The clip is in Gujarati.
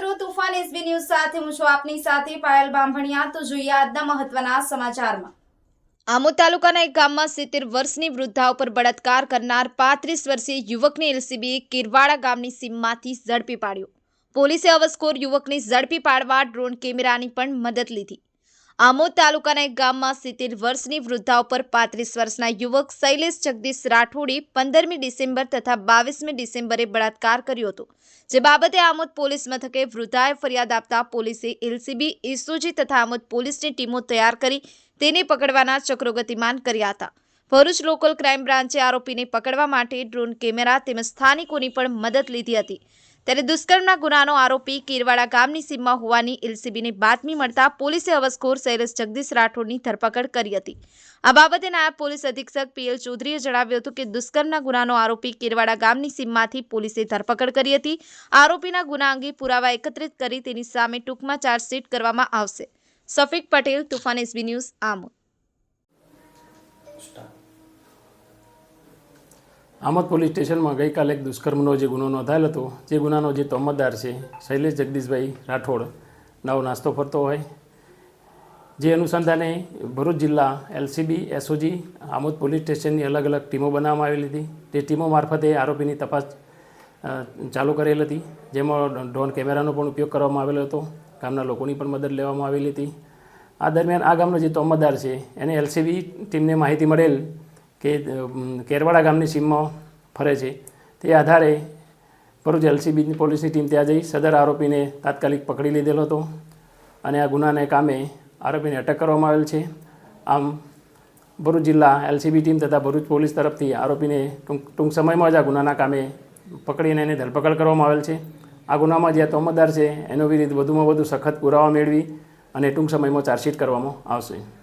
રહ્યું તુફાન એસબી ન્યૂઝ સાથે હું છું આપની સાથે પાયલ બાંભણિયા. તો જોઈએ આજના મહત્વના સમાચારમાં. આમોદ તાલુકાના એક ગામમાં સિત્તેર વર્ષની વૃદ્ધા ઉપર બળાત્કાર કરનાર પાંત્રીસ વર્ષીય યુવકને એલસીબીએ કિરવાડા ગામની સીમમાંથી ઝડપી પાડ્યો. પોલીસે અવસ્કોર યુવકને ઝડપી પાડવા ડ્રોન કેમેરાની પણ મદદ લીધી. આમોદ તાલુકાના એક ગામમાં સિત્તેર વર્ષની વૃદ્ધા ઉપર પાંત્રીસ વર્ષના યુવક શૈલેષ જગદીશ રાઠોડે પંદરમી ડિસેમ્બર તથા બાવીસમી ડિસેમ્બરે બળાત્કાર કર્યો હતો. જે બાબતે આમોદ પોલીસ મથકે વૃદ્ધાએ ફરિયાદ આપતા પોલીસે એલસીબી, એસઓજી તથા આમોદ પોલીસની ટીમો તૈયાર કરી તેને પકડવાના ચક્રો ગતિમાન કર્યા હતા. ભરૂચ લોકલ ક્રાઇમ બ્રાન્ચે આરોપીને પકડવા માટે ડ્રોન કેમેરા તેમજ સ્થાનિકોની પણ મદદ લીધી હતી. ત્યારે દુષ્કર્મના ગુનાનો આરોપી કીરવાડા ગામની સીમમાં હોવાની એલસીબીને બાતમી મળતા પોલીસે અવસ્કોર શૈલેષ જગદીશ રાઠોડની ધરપકડ કરી હતી. આ બાબતે નાયબ પોલીસ અધિક્ષક પીએલ ચૌધરીએ જણાવ્યું હતું કે દુષ્કર્મના ગુનાનો આરોપી કીરવાડા ગામની સીમમાંથી પોલીસે ધરપકડ કરી હતી. આરોપીના ગુના અંગે પુરાવા એકત્રિત કરી તેની સામે ટૂંકમાં ચાર્જશીટ કરવામાં આવશે. Safik Patel, Tufan SB news Amod. Amod police સ્ટેશનમાં ગઈકાલે એક દુષ્કર્મનો જે ગુનો નોંધાયેલ હતો, જે ગુનાનો જે તોમતદાર છે, શૈલેષ જગદીશભાઈ રાઠોડ, નવો નાસ્તો ફરતો હોય. જે અનુસંધાને ભરૂચ જિલ્લા એલસીબી, એસઓજી, આમોદ પોલીસ સ્ટેશનની અલગ અલગ ટીમો બનાવવામાં આવેલી હતી. તે ટીમો મારફતે આરોપીની તપાસ ચાલુ કરેલ હતી, જેમાં ડ્રોન કેમેરાનો પણ ઉપયોગ કરવામાં આવેલો હતો. ગામના લોકોની પણ મદદ લેવામાં આવેલી હતી. આ દરમિયાન આ ગામનો જે તોમતદાર છે, એને એલસીબી ટીમને માહિતી મળેલ કે કેરવાડા ગામની સીમમાં ફરે છે. તે આધારે ભરૂચ એલસીબીની પોલીસની ટીમ ત્યાં જઈ સદર આરોપીને તાત્કાલિક પકડી લીધેલો હતો અને આ ગુનાને કામે આરોપીને અટક કરવામાં આવેલ છે. આમ, ભરૂચ જિલ્લા એલસીબી ટીમ તથા ભરૂચ પોલીસ તરફથી આરોપીને ટૂંક ટૂંક સમયમાં જ આ ગુનાના કામે પકડીને એની ધરપકડ કરવામાં આવેલ છે. આ ગુનામાં જે તોમતદાર છે, એનો વિરુદ્ધ વધુમાં વધુ સખત પુરાવા મેળવી અને ટૂંક સમયમાં ચાર્જશીટ કરવામાં આવશે.